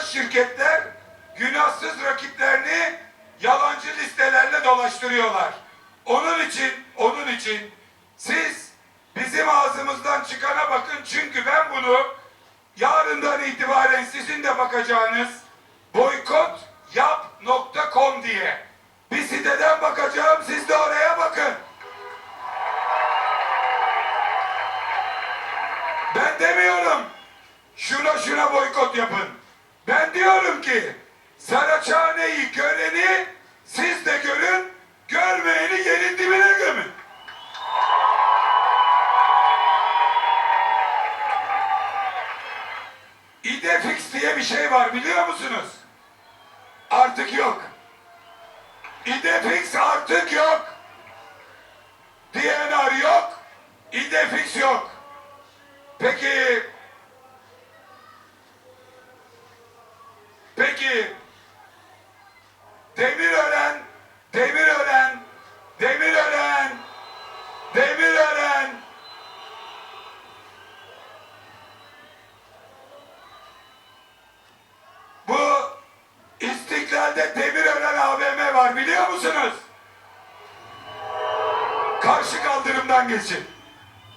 Çağdaş şirketler günahsız rakiplerini yalancı listelerle dolaştırıyorlar. Onun için, onun için siz bizim ağzımızdan çıkana bakın çünkü ben bunu yarından itibaren sizin de bakacağınız boykotyap.com diye bir siteden bakacağım siz de oraya bakın. Ben demiyorum şuna şuna boykot yapın. Ben diyorum ki Saraçhane'yi göreni siz de görün, görmeyeni yerin dibine gömün. İdefix diye bir şey var biliyor musunuz? Artık yok. İdefix artık yok. DNR yok. İdefix yok. Peki Peki Demirören Demirören Demirören Demirören Bu İstiklal'de Demirören AVM var biliyor musunuz? Karşı kaldırımdan geçin.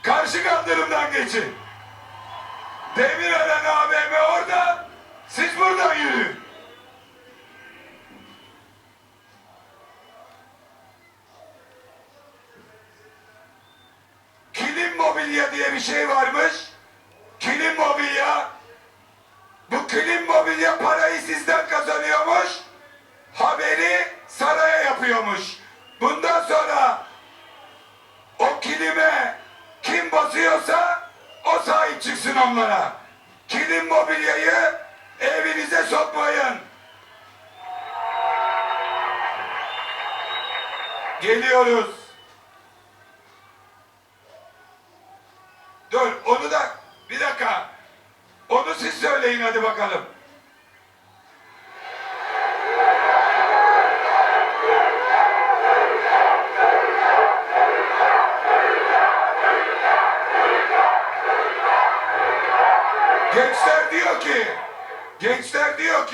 Karşı kaldırımdan geçin. Demirören AVM orada. Siz buradan yürüyün. Kilim mobilya diye bir şey varmış. Kilim mobilya. Bu kilim mobilya parayı sizden kazanıyormuş. Haberi saraya yapıyormuş. Bundan sonra o kilime kim basıyorsa o sahip çıksın onlara. Kilim mobilyayı evinize sokmayın. Geliyoruz. Dur onu da bir dakika. Onu siz söyleyin hadi bakalım.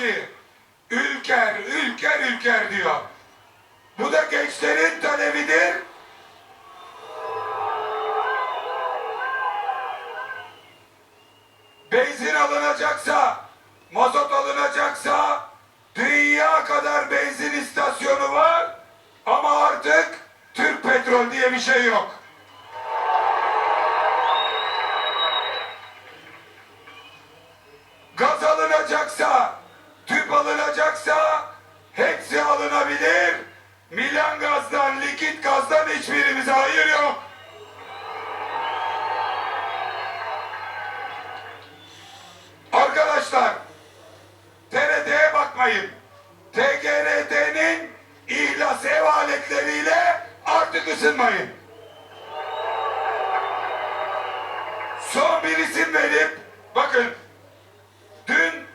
Ki, ülker, ülker, ülker diyor. Bu da gençlerin talebidir. Benzin alınacaksa, mazot alınacaksa, dünya kadar benzin istasyonu var ama artık Türk Petrol diye bir şey yok. Gaz alınacaksa, alınacaksa hepsi alınabilir. Milan gazdan, likit gazdan hiçbirimize hayır yok. Arkadaşlar, TRT'ye bakmayın. TGRT'nin ihlas ev aletleriyle artık ısınmayın. Son bir isim verip, bakın Dün,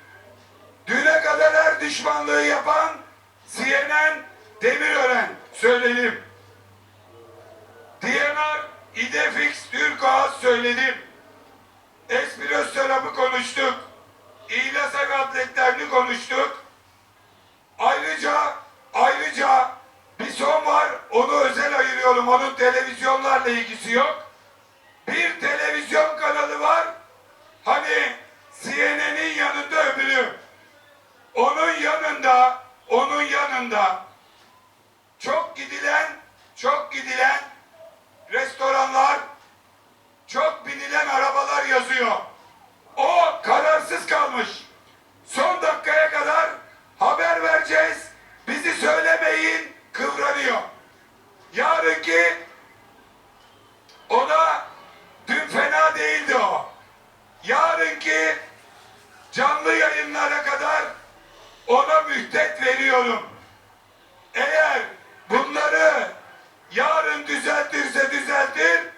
düne kadar her düşmanlığı yapan CNN Demirören söyledim. DNR, İdefix, Türkağız söyledim. Espiros Serap'ı konuştuk. İlasak atletlerini konuştuk. Ayrıca, ayrıca bir son var, onu özel ayırıyorum. Onun televizyonlarla ilgisi yok. Bir televizyon kanalı var. Hani CNN'in yanında öbürü. Onun yanında, çok gidilen, çok gidilen restoranlar, çok binilen arabalar yazıyor. O kararsız kalmış. Son dakikaya kadar haber vereceğiz. Bizi söylemeyin kıvranıyor. Yarınki o da dün fena değildi o. Yarınki canlı yayınlara kadar ona mühtet veriyorum. Eğer bunları yarın düzeltirse düzeltir.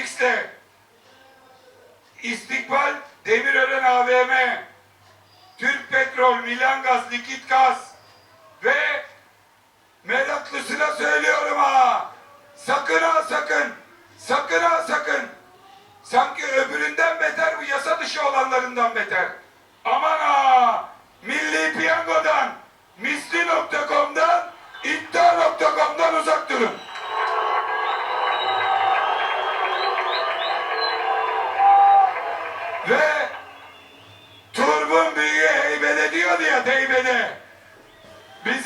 İdefix'le İstikbal Demirören AVM Türk Petrol, Milan Gaz, Likit Gaz ve meraklısına söylüyorum ha. Sakın ha sakın. Sakın ha sakın. Sanki öbüründen beter bu yasa dışı olanlarından beter. Aman ha Milli Piyango'dan misli.com'dan iddia.com'dan uzak durun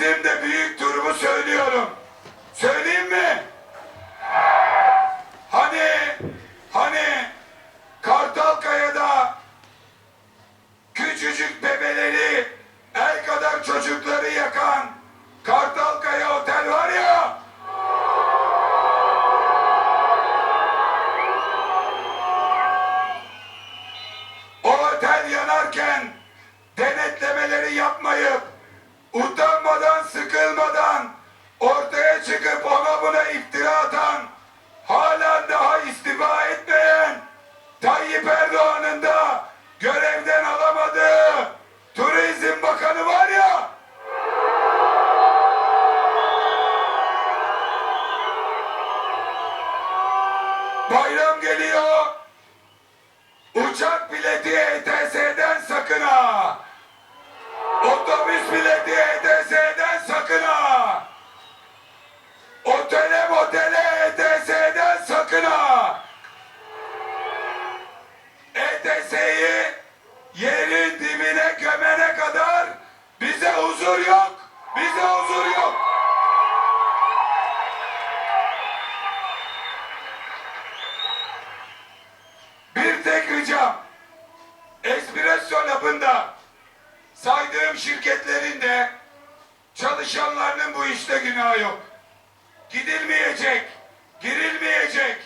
Bizim büyük turbu söylüyorum. Söyleyeyim mi? Hani, hani Kartalkaya'da küçücük bebeleri, el kadar çocukları yakan Kartalkaya Otel var ya, o otel yanarken denetlemeleri yapmayıp utanmadan sıkılmadan ortaya çıkıp ona buna iftira atan halen daha istifa etmeyen Tayyip Erdoğan'ın da görevden alamadığı Turizm Bakanı var ya Espresso Lab'ında saydığım şirketlerin de çalışanlarının bu işte günahı yok. Gidilmeyecek, girilmeyecek,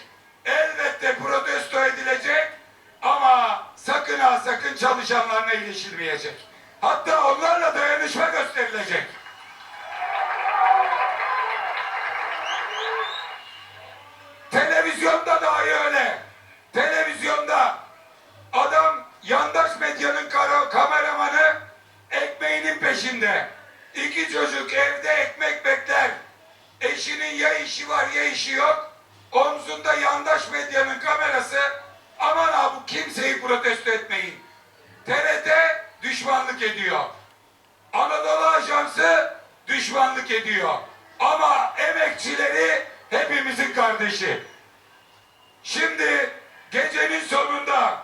elbette protesto edilecek ama sakın ha sakın çalışanlarına ilişilmeyecek. Hatta onlarla dayanışma gösterilecek. İki çocuk evde ekmek bekler. Eşinin ya işi var ya işi yok. Omzunda yandaş medyanın kamerası. Aman ha bu kimseyi protesto etmeyin. TRT düşmanlık ediyor. Anadolu Ajansı düşmanlık ediyor. Ama emekçileri hepimizin kardeşi. Şimdi gecenin sonunda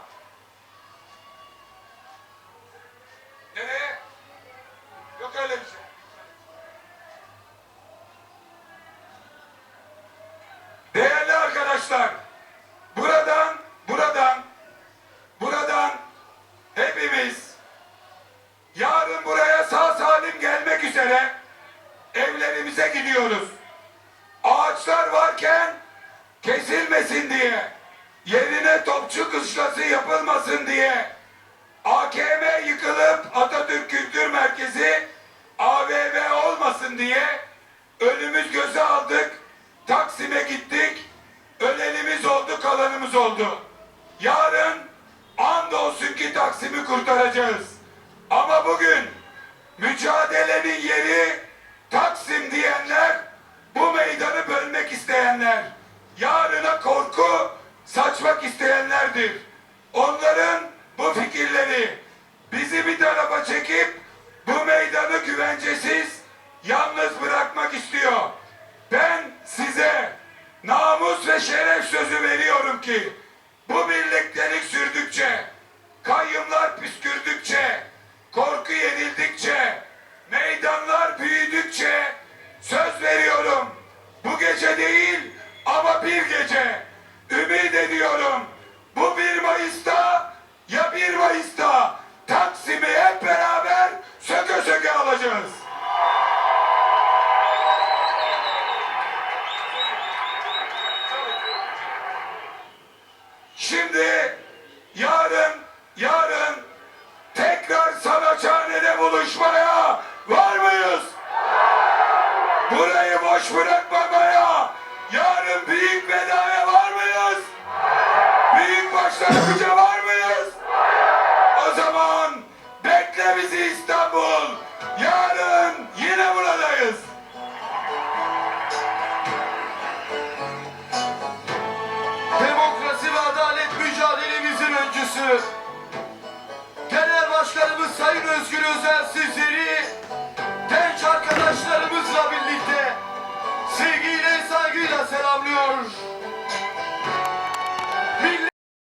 Ağaçlar varken kesilmesin diye, yerine topçu kışlası yapılmasın diye, AKM yıkılıp Atatürk Kültür Merkezi AVM olmasın diye önümüz göze aldık, Taksim'e gittik, ölenimiz oldu, kalanımız oldu. Yarın andolsun ki Taksim'i kurtaracağız. Ama bugün mücadelenin yeri isteyenler, yarına korku saçmak isteyenlerdir. Onların bu fikirleri bizi bir tarafa çekip bu meydanı güvencesiz tekrar Saraçhane'de buluşmaya var mıyız? Burayı boş bırakmamaya, yarın büyük vedaya var mıyız? Büyük başlangıca var mıyız? O zaman bekle bizi İstanbul. Yarın yine buradayız. Demokrasi ve adalet mücadelemizin öncüsü. Sayın Özgür sizleri